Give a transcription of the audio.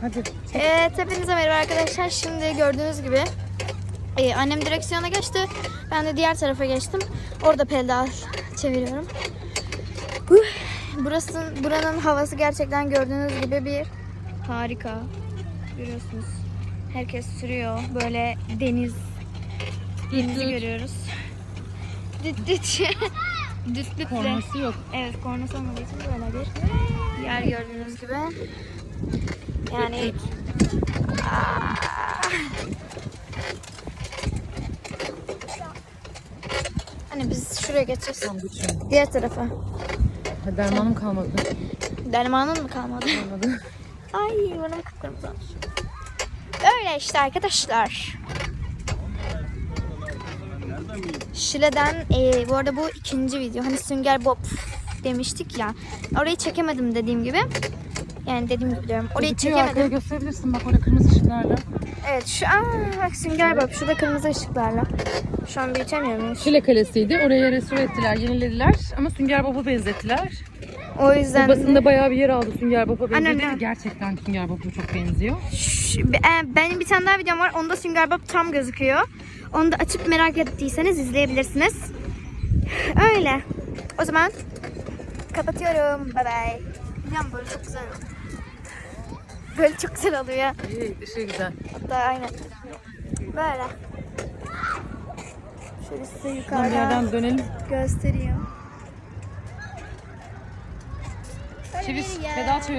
Hadi. Evet, hepinize merhaba arkadaşlar. Şimdi gördüğünüz gibi e, annem direksiyona geçti. Ben de diğer tarafa geçtim. Orada pedal çeviriyorum. Huh. Burası, buranın havası gerçekten gördüğünüz gibi bir harika. Görüyorsunuz. Herkes sürüyor. Böyle deniz. Denizi görüyoruz. Düt düt. düt dütle. Kornası yok. Evet kornası olmadığı için böyle bir yer gördüğünüz gibi. Yani Aa! Hani biz şuraya geçeceğiz. Tamam. Diğer tarafa. Ha, dermanım kalmadı. Dermanın mı kalmadı? Kalmadı. Ay burnum kıpkırmızı olmuş. Öyle işte arkadaşlar. Şile'den e, bu arada bu ikinci video. Hani Sünger Bob demiştik ya. Orayı çekemedim dediğim gibi. Yani dediğim gibi diyorum. Orayı Gözüküyor, Arkaya çekemedim. gösterebilirsin bak orada kırmızı ışıklarla. Evet şu an bak Sünger Bob. Şurada kırmızı ışıklarla. Şu an büyütemiyor muyuz? Şile Kalesi'ydi. Oraya restore ettiler, yenilediler. Ama Sünger Bob'u benzettiler. O yüzden Basında bayağı bir yer aldı Sünger Bob'a benzedi. aynen. Gerçekten Sünger Bob'a çok benziyor. E, benim bir tane daha videom var. Onda Sünger Bob tam gözüküyor. Onu da açıp merak ettiyseniz izleyebilirsiniz. Öyle. O zaman kapatıyorum. Bye bye. Biliyorum böyle çok güzel. Böyle çok güzel oluyor. İyi, ışığı güzel. Hatta aynen. Böyle. Şöyle size Buradan bir yukarıdan yerden dönelim. göstereyim. Çevir, pedal çevir.